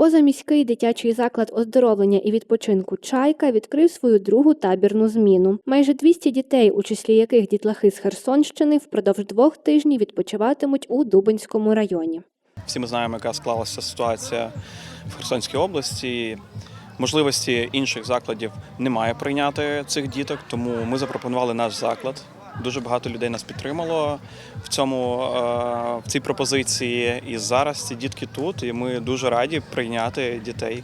Позаміський дитячий заклад оздоровлення і відпочинку Чайка відкрив свою другу табірну зміну. Майже 200 дітей, у числі яких дітлахи з Херсонщини, впродовж двох тижнів відпочиватимуть у Дубинському районі. Всі ми знаємо, яка склалася ситуація в Херсонській області. Можливості інших закладів немає прийняти цих діток, тому ми запропонували наш заклад. Дуже багато людей нас підтримало в цьому е, в цій пропозиції. І зараз ці дітки тут, і ми дуже раді прийняти дітей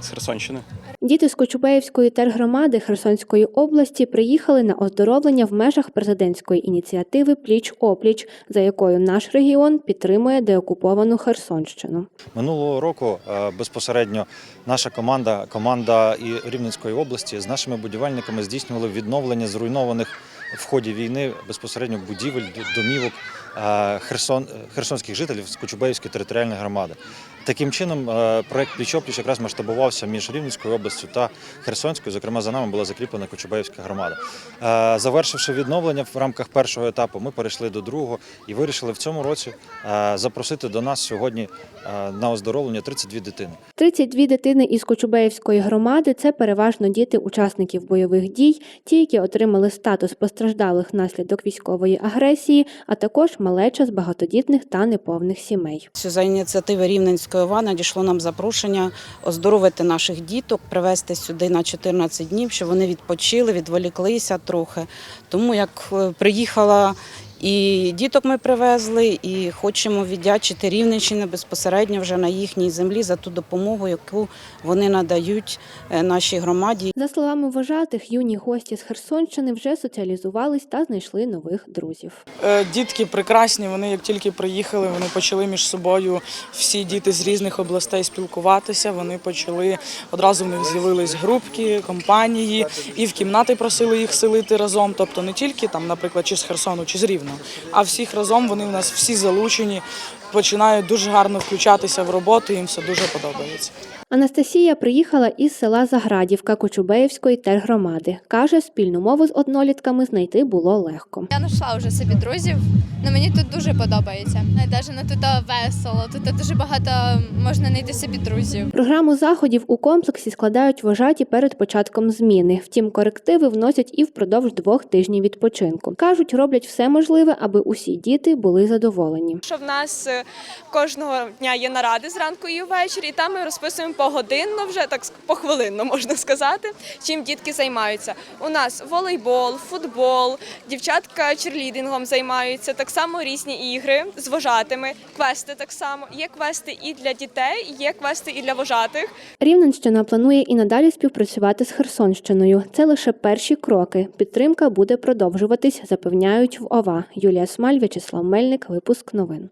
з Херсонщини. Діти з Кочубеївської тергромади Херсонської області приїхали на оздоровлення в межах президентської ініціативи Пліч опліч, за якою наш регіон підтримує деокуповану Херсонщину. Минулого року е, безпосередньо наша команда, команда і Рівненської області з нашими будівельниками здійснювали відновлення зруйнованих в ході війни безпосередньо будівель, домівок е, Херсон, херсонських жителів з Кочубеївської територіальної громади. Таким чином, е, проект Пліч-опліч якраз масштабувався між Рівненською областю та Херсонською. Зокрема, за нами була закріплена Кочубеївська громада. Е, Завершивши відновлення в рамках першого етапу, ми перейшли до другого і вирішили в цьому році е, запросити до нас сьогодні на оздоровлення 32 дитини. 32 дитини із Кочубеївської громади це переважно діти учасників бойових дій, ті, які отримали статус постраждалих внаслідок військової агресії, а також малеча з багатодітних та неповних сімей. За ініціативи Рівненської Івана дійшло нам запрошення оздоровити наших діток, привезти сюди на 14 днів, щоб вони відпочили, відволіклися трохи. Тому як е, приїхала і діток ми привезли, і хочемо віддячити Рівненщині безпосередньо вже на їхній землі за ту допомогу, яку вони надають е, нашій громаді. За словами вважатих, юні гості з Херсонщини вже соціалізувались та знайшли нових друзів. Е, Дітки прекрасні. Вони як тільки приїхали, вони почали між собою всі діти з різних областей спілкуватися. Вони почали одразу в них з'явились групки, компанії, і в кімнати просили їх селити разом. Тобто не тільки там, наприклад, чи з Херсону, чи з Рівного, а всіх разом вони в нас всі залучені, починають дуже гарно включатися в роботу. Їм все дуже подобається. Анастасія приїхала із села Заградівка Кочубеївської тергромади. Каже, спільну мову з однолітками знайти було легко. Я знайшла вже собі друзів. Ну мені тут дуже подобається. Навіть на тут весело. Тут дуже багато можна знайти собі друзів. Програму заходів у комплексі складають вожаті перед початком зміни. Втім, корективи вносять і впродовж двох тижнів відпочинку. кажуть, роблять все можливе, аби усі діти були задоволені. що в нас е, кожного дня є наради зранку і ввечері, і там ми розписуємо погодинно, вже так похвилинно можна сказати, чим дітки займаються. У нас волейбол, футбол, дівчатка черлідингом займаються, так само різні ігри з вожатими, квести так само. Є квести і для дітей, є квести і для вожатих. Рівненщина планує і надалі співпрацювати з Херсонщиною. Це лише перші кроки. Підтримка буде продовжуватись, запевняють в ОВА. Юлія Смаль, В'ячеслав Мельник. Випуск новин.